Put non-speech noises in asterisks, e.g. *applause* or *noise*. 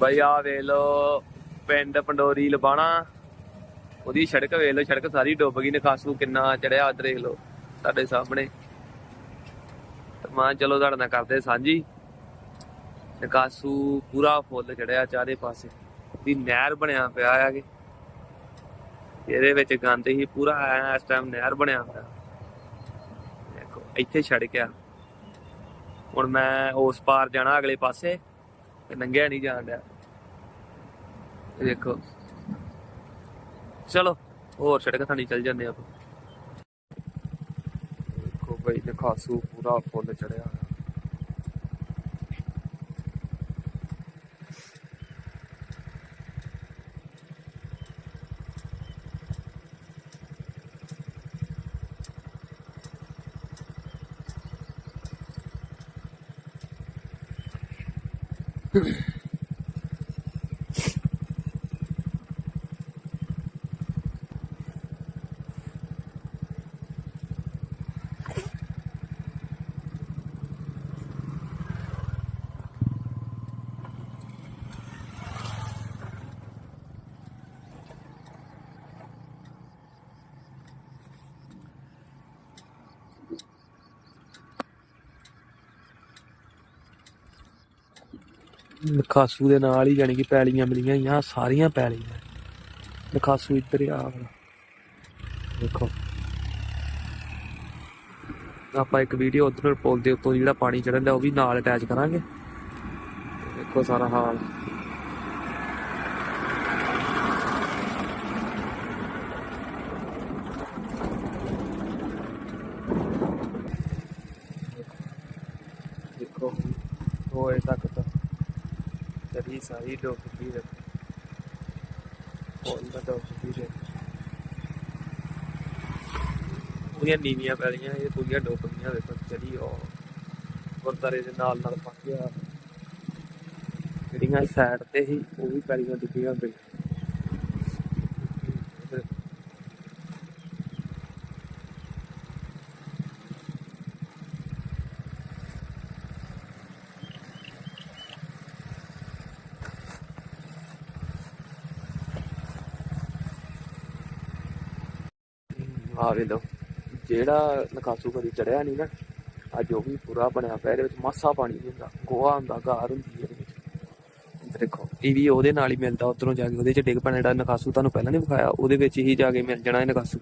ਬਈ ਆ ਵੇਖ ਲੋ ਪਿੰਡ ਪੰਡੋਰੀ ਲਬਾਣਾ। ਉਹਦੀ ਸੜਕ ਵੇਖ ਲੋ ਸੜਕ ਸਾਰੀ ਡੁੱਬ ਗਈ ਨਕਾਸੂ ਕਿੰਨਾ ਚੜਿਆ ਦੇਖ ਲੋ ਤੁਹਾਡੇ ਸਾਹਮਣੇ। ਤੇ ਮੈਂ ਚਲੋ ਤੁਹਾਡੇ ਨਾਲ ਕਰਦੇ ਸਾਂਝੀ। ਨਕਾਸੂ ਪੂਰਾ ਫੁੱਲ ਚੜਿਆ ਚਾਰੇ ਪਾਸੇ। ਦੀ ਨਹਿਰ ਬਣਿਆ ਪਿਆ ਆ ਕਿ। ਇਹਦੇ ਵਿੱਚ ਗੰਦ ਹੀ ਪੂਰਾ ਐਂ ਇਸ ਟਾਈਮ ਨਹਿਰ ਬਣਿਆ ਪਿਆ ਦੇਖੋ, ਇੱਥੇ ਸੜਕ ਆ। ਹੁਣ ਮੈਂ ਉਸ ਪਾਰ ਜਾਣਾ ਅਗਲੇ ਪਾਸੇ। ਨੰਗਿਆ ਨਹੀਂ ਜਾਣ ਡਿਆ। ਇਹ ਦੇਖੋ। ਚਲੋ, ਹੋਰ ਸੜਕ ਥਾਣੀ ਚੱਲ ਜਾਂਦੇ ਆਪਾਂ। ਦੇਖੋ ਬਈ ਨਖਾਸੂ ਪੂਰਾ ਫੁੱਲ ਚੜਿਆ। Yeah. *clears throat* ਨਖਾਸੂ ਦੇ ਨਾਲ ਹੀ ਜਾਣੀ ਕਿ ਪੈਲੀਆਂ ਮਿਲੀਆਂ ਜਾਂ ਸਾਰੀਆਂ ਪੈਲੀਆਂ। ਨਖਾਸੂ ਇੱਧਰ ਹੀ ਆ ਦੇਖੋ। ਆਪਾਂ ਇੱਕ ਵੀਡੀਓ ਉਧਰ ਪੁਲ ਦੇ ਉੱਤੋਂ ਜਿਹੜਾ ਪਾਣੀ ਚੜਨ ਦਾ ਉਹ ਵੀ ਨਾਲ ਅਟੈਚ ਕਰਾਂਗੇ। ਦੇਖੋ ਸਾਰਾ ਹਾਲ। ਦੇਖੋ ਹੋਏ ਤੱਕ ਤਾਂ ਤੇਰੀ ਸਾਰੀ ਡੁੱਬ ਗਈ ਹੈ ਪੁੱਲ ਦਾ ਡੁੱਬ ਗਈ ਪੂਰੀਆਂ ਨੀਵੀਆਂ ਪੈਲੀਆਂ ਇਹ ਪੂਰੀਆਂ ਡੁੱਬ ਗਈਆਂ ਦੇਖੋ ਚੜੀ ਉਹ ਗੁਰਦਾਰੇ ਦੇ ਨਾਲ ਨਾਲ ਪਾ ਗਿਆ ਜਿਹੜੀਆਂ ਸਾਈਡ ਤੇ ਸੀ ਉਹ ਵੀ ਪੈਲੀਆਂ ਡੁੱਬੀਆਂ ਪਈਆਂ ਆ ਵੇ ਲੋ ਜਿਹੜਾ ਨਕਾਸੂ ਕਦੀ ਚੜਿਆ ਨਹੀਂ ਨਾ, ਅੱਜ ਉਹ ਵੀ ਪੂਰਾ ਬਣਿਆ ਪਿਆ, ਇਹਦੇ ਵਿੱਚ ਮਾਸਾ ਪਾਣੀ ਨਹੀਂ ਹੁੰਦਾ, ਗੋਹਾ ਹੁੰਦਾ ਗਾਰ ਹੁੰਦੀ ਹੈ ਇਹਦੇ ਵਿੱਚ। ਦੇਖੋ, ਇਹ ਵੀ ਉਹਦੇ ਨਾਲ ਹੀ ਮਿਲਦਾ, ਉਧਰੋਂ ਜਾ ਕੇ ਉਹਦੇ ਚ ਡਿੱਗ ਪੈਣਾ ਜਿਹੜਾ ਨਕਾਸੂ ਤੁਹਾਨੂੰ ਪਹਿਲਾਂ ਨਹੀਂ ਵਿਖਾਇਆ, ਉਹਦੇ ਵਿੱਚ ਹੀ ਜਾ ਕੇ ਮਿਲ ਜਾਣਾ ਇਹ ਨਕਾਸੂ